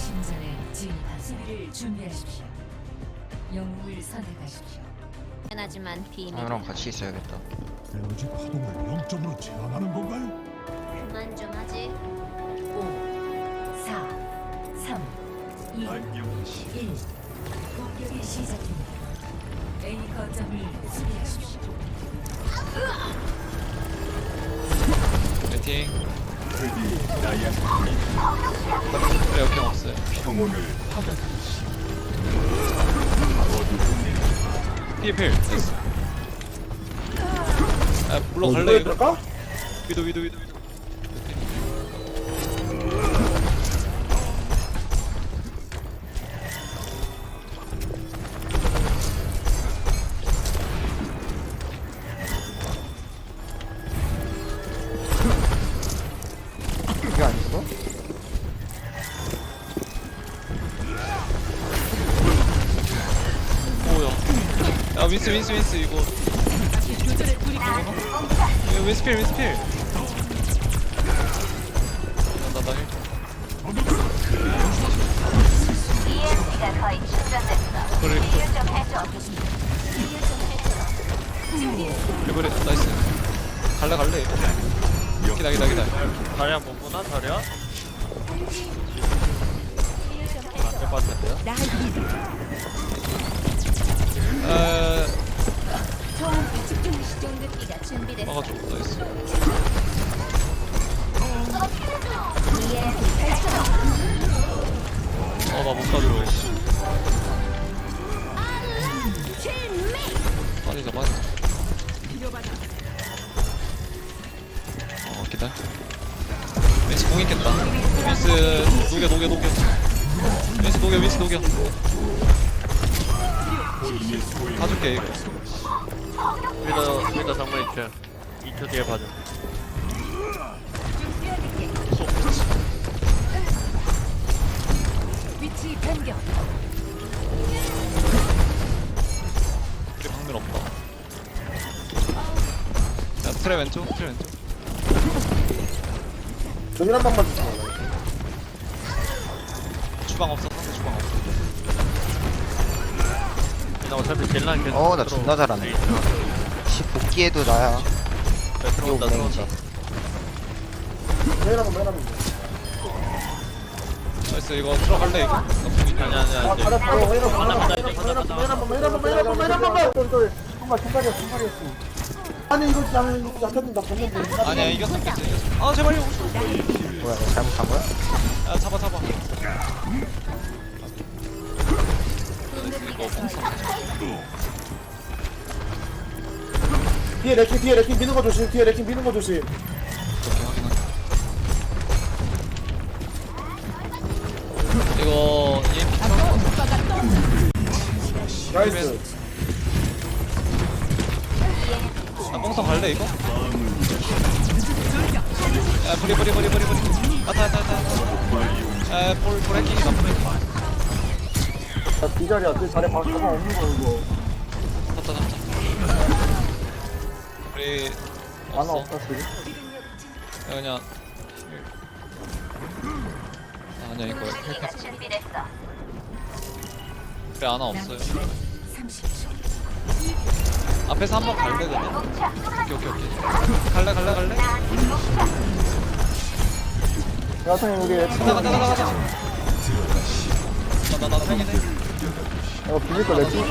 심장에 진입한 수비를 준비하십시오. 영웅을 선택하십시오. 하지만 비밀 형이랑 같이 있어야겠다. 에너지 파동을 0점으로 제한하는 건가요? 그만 좀 하지 5, 4, 3, 2, 1. 공격이 시작됩니다. A 거점을 수비하십시오. 파이팅 그래 역경 없어요 필필 됐어 아 물러갈래 이거? 위도 위도 위도 위도 윈스 윈스 윈스 이거. 이거 윈스 필 윈스 필. 나나 힐. 그래. 그래 그래. 나이스. 갈래 갈래. 기다 기다 기다 다리야 못 보나 다리야? 안될 것 같은데요? 에 윈스 녹여 윈스 녹여. 봐줄게 이거. 위더 위더 정말 2초 2초 뒤에 봐줘. 위치 변경. 우리 방면 없다. 야 트레 왼쪽 트레 왼쪽. 여기 한 방만 주세요. 주방 없어 상대 주방 없어 나 어차피 딜란 계속 어, 나 들어오- 존나 잘하네. 네, 들어와. 시 복귀해도 나야. 네, 들어온다 요 들어온다 맨 한번. 나이스 이거 들어갈래 이거 아니 아니 아, 아니 잘했어. 한번 맨 한번 맨 한번. 또, 또, 정말 중간이었어. 아니 이거 나는 이거 약간 나 봤는데. 아니야 이겼어 이겼어 아 제발요 뭐야, 잘못한 거야? 야 잡아 잡아 뒤에 레킹 뒤에 레킹 미는 거 조심. 뒤에 레킹 미는 거 조심. 이거 EMP 나이스. 나 뽕성 갈래 이거? 야 브리 브리 브리 브리 브리 아타 아타 아타 야볼 브레이킹이다 브레이킹 나 뒤자리야. 뒤 자리 방 가방 없는 거 이거. 잡자 잡자 우리 없어 없다 지금. 야, 그냥 아, 아니야 이거 헬팩 그래 하나 없어요 30초. 앞에서 한 번 갈래 그냥 오케이 오케이 오케이 갈래 갈래 갈래 야 선생님 우리 가자 가자 가자 가자 나나 나 팽이네 이거 비빌 거 레킹.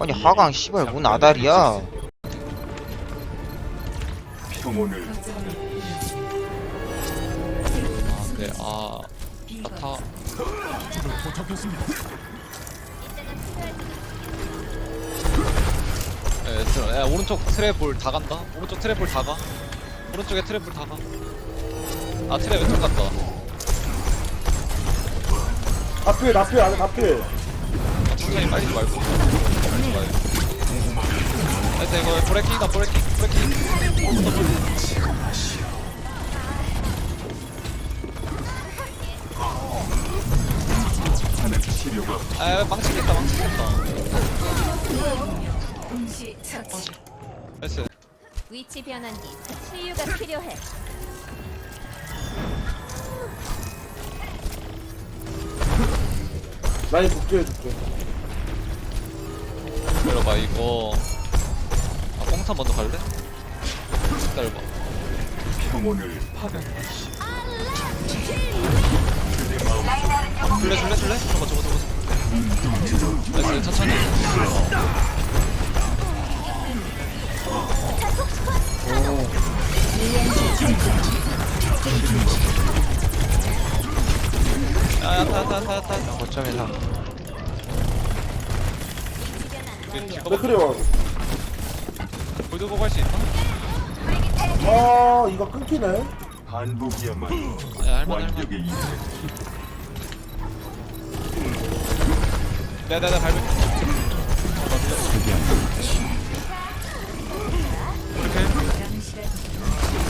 아니, 하강, 씨발, 뭔 아다리야. 아 그래 아 나타. 도착했습니다. 야, 오른쪽 트랩볼 다 간다. 오른쪽 트랩볼 다 가. 오른쪽에 트랩볼 다 가. 아, 트랩 왼쪽 갔다. 앞에 앞에 안에 앞에. 아, 천천히 빨리지 말고. 빨리지 말고. 하여튼 이거 브레이킹이다, 브레이킹, 브레이킹. 아, 망치겠다, 망치겠다. 동시 처치. 나이스 위치 변환기 치유가 필요해. 라인 복귀해줄게. 기다려봐 이거 아 뽕탄 먼저 갈래? 기다려봐 줄래 줄래 줄래? 저거 저거 저거 저거 나이스 천천히 야 야타 야타 야타 야타 거점에서 맥크리 원. 골드 보고 할수 있나? 아, 이거 끊기네. 반복이야말로 야 할만해 할만해 완벽의 밟을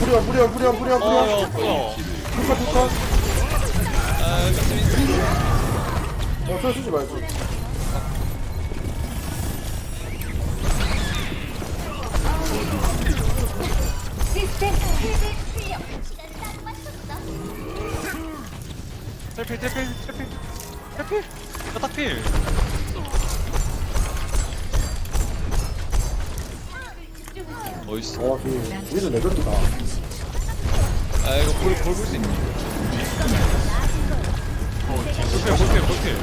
무려, 무려, 무려, 무려, 무려. 뭐야 두컷, 두컷. 아 미스 미스 어, 저 쓰지 말고. 텔필 텔필 텔필 텔필 야딱필 어이씨 어, 그, 위는 레전드다. 아 이거 볼, 볼볼 수 있니? 볼필 볼필 볼필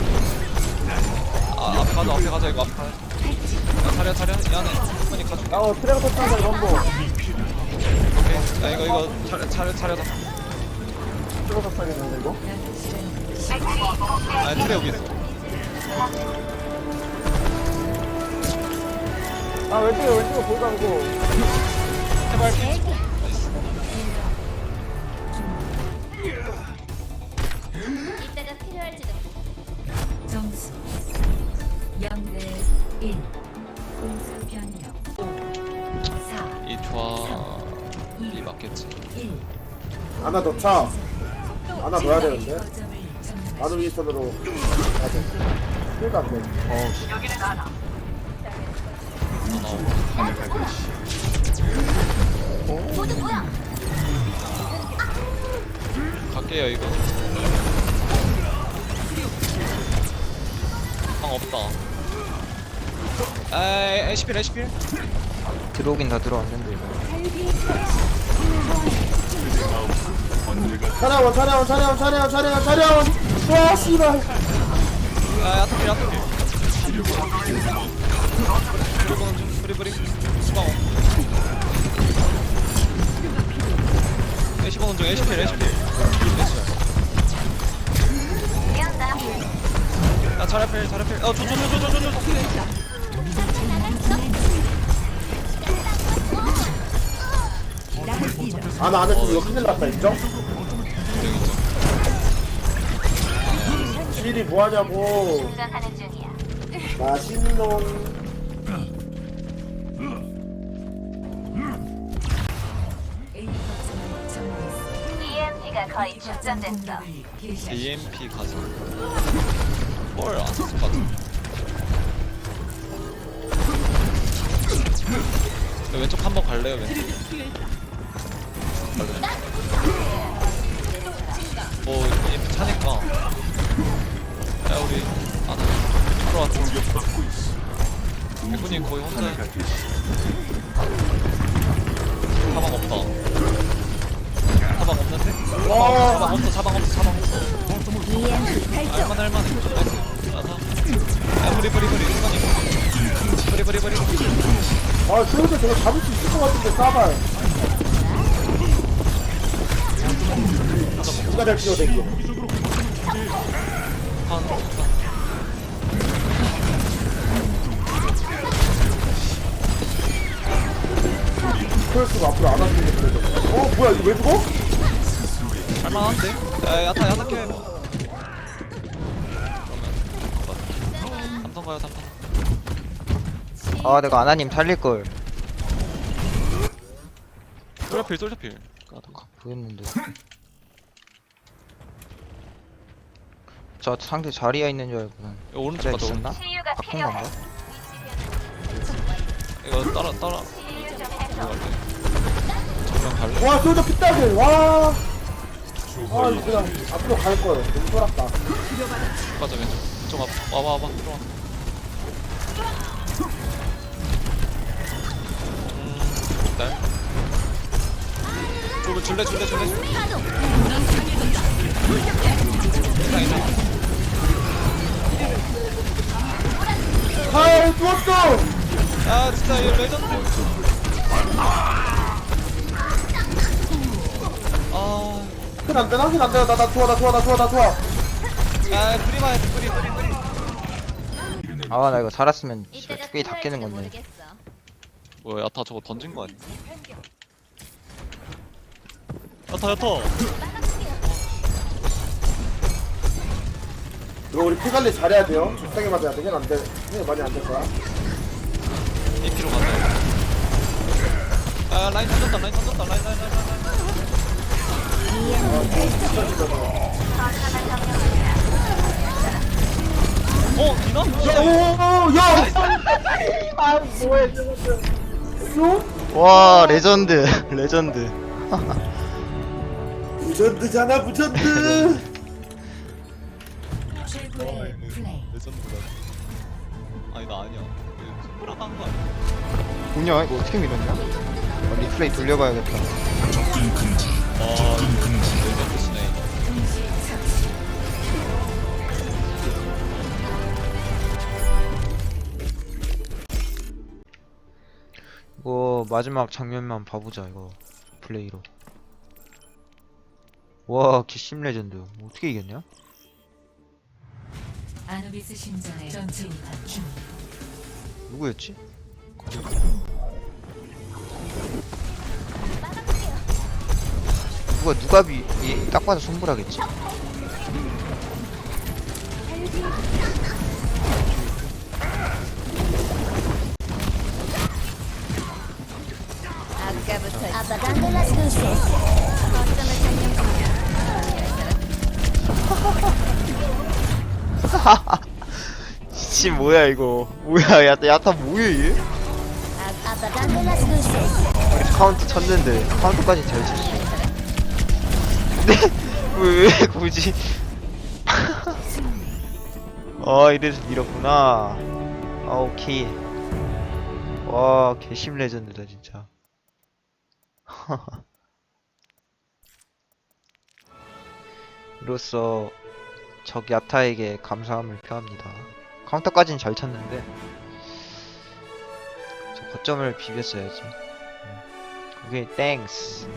아 앞에 가자 앞에 가자 이거 앞에 가자 야 차려 차려 이 안에 빨리 가줄게. 야, 어, 트랙터 탄다, 이거. 한 번. 오케이. 야 이거 이거. 차려 차려 차려다 트랙터 타겠는데, 이거? 아 트레 여기 있어 아, 왼쪽에, 왼쪽에 보이가고 해발 이때가 필요할지도. 점수 0대 1. 공수 변경. 4, 이 조합이 맞겠지 1. 하나 더 차. 하나 넣어야 되는데. 아드 위선으로. 가자. 그러니까 안 돼. 나 나오고 갈게요 이거. 방 없다. 에이 에시필 에시필 들어오긴 다 들어왔는데 이거. 차량원, 차량원, 차량원, 차량원, 차량원, 차량원. 와, 씨발. 아 야타필 야타필 브리브리 수방어 에시보는 중 에시필 에시필 에시필 야 차례필 차례필 어 줘 줘 줘 줘 줘 줘 아, 나안 했으면 이거 큰일 났다, 인정? 일이 뭐하냐고. 운전하는 중이야. 맛있는 놈. 거의. EMP 가자 뭘안 썼을 것 같은데 야, 왼쪽 한번 갈래요 왼쪽? 갈래 뭐 EMP 차니까. 야 우리 안 하러 왔죠 백군님 거의 혼자 사방 없다 사방 없는데? 와. 사방 없어 사방 없어 사방 없어 나이스 나서 야 브리 브리 브리 순간이 브리 브리 브리 아, 저기서 저거 잡을 수 있을 것 같은데, 싸발. 누가 될 필요 댕겨. 한 스트레스가 앞으로 안 그래도. 어, 뭐야, 이거 왜 죽어? 할만한데? 야 야타 야타 켜 삼성 가요 삼성 아 내가 아나님 살릴걸 솔저필 솔저필 보였는데 저 상대 자리에 있는 줄 알고 난 오른쪽 진짜 가자 오른쪽 있었나? 바꾼 건가? 이거 따라 따라 이거 갈래 정면 갈래? 와 솔저 피따길 와. 아 이거 그냥 앞으로 갈 거예요. 너무 쫄았다. 맞아 왼쪽 좀 앞, 와봐 와봐 들어와 음 날? 줄래 줄래 줄래 줄래 이상 이상 아 죽었어. 아 진짜 이 레전드 아, 힐안 되나? 힐안 되나? 나나 좋아 나 좋아 나 좋아 나 좋아. 아 프리마 해 프리 프리 프리 아 나 이거 살았으면 이때가 꽤다 깨는 건데. 뭐야 야타 저거 던진 거 아니야 야타 야타 이거 우리 피 관리 잘해야 돼요. 세게 맞아야 돼. 힐안 돼. 힐 많이 안 될 거야. 2kg 간다 아 라인 던졌다 라인 던졌다 라인 라인 라인 라인 어? 디나? 야! 아, 뭐해, 저것들. 요? 와 레전드 레전드 무전드잖아, 무전드! 최고의 플레이. 레전드다 아니 나 아니야 손가락 한거 아니야 뭐냐 이거 어떻게 밀었냐 아, 리플레이 돌려봐야겠다 아 레전드 스네 이. 이거 마지막 장면만 봐보자 이거 플레이로 와 개심 레전드 어떻게 이겼냐 아누비스 신전의 전투가 중. 누구였지? 누가 누가 비, 이, 딱 봐도 손불하겠지 아까부터 아빠가. 거점을 씨 뭐야 이거 뭐야 야타 야타 뭐야 얘? 카운트 쳤는데 카운트까지 잘 쳤어 왜, 왜 굳이? 아 이래서 밀었구나. 아 오케이. 와 개심 레전드다 진짜. 이로써 적 야타에게 감사함을 표합니다. 카운터까지는 잘 쳤는데 저 거점을 비볐어야지. 음. 오케이 땡스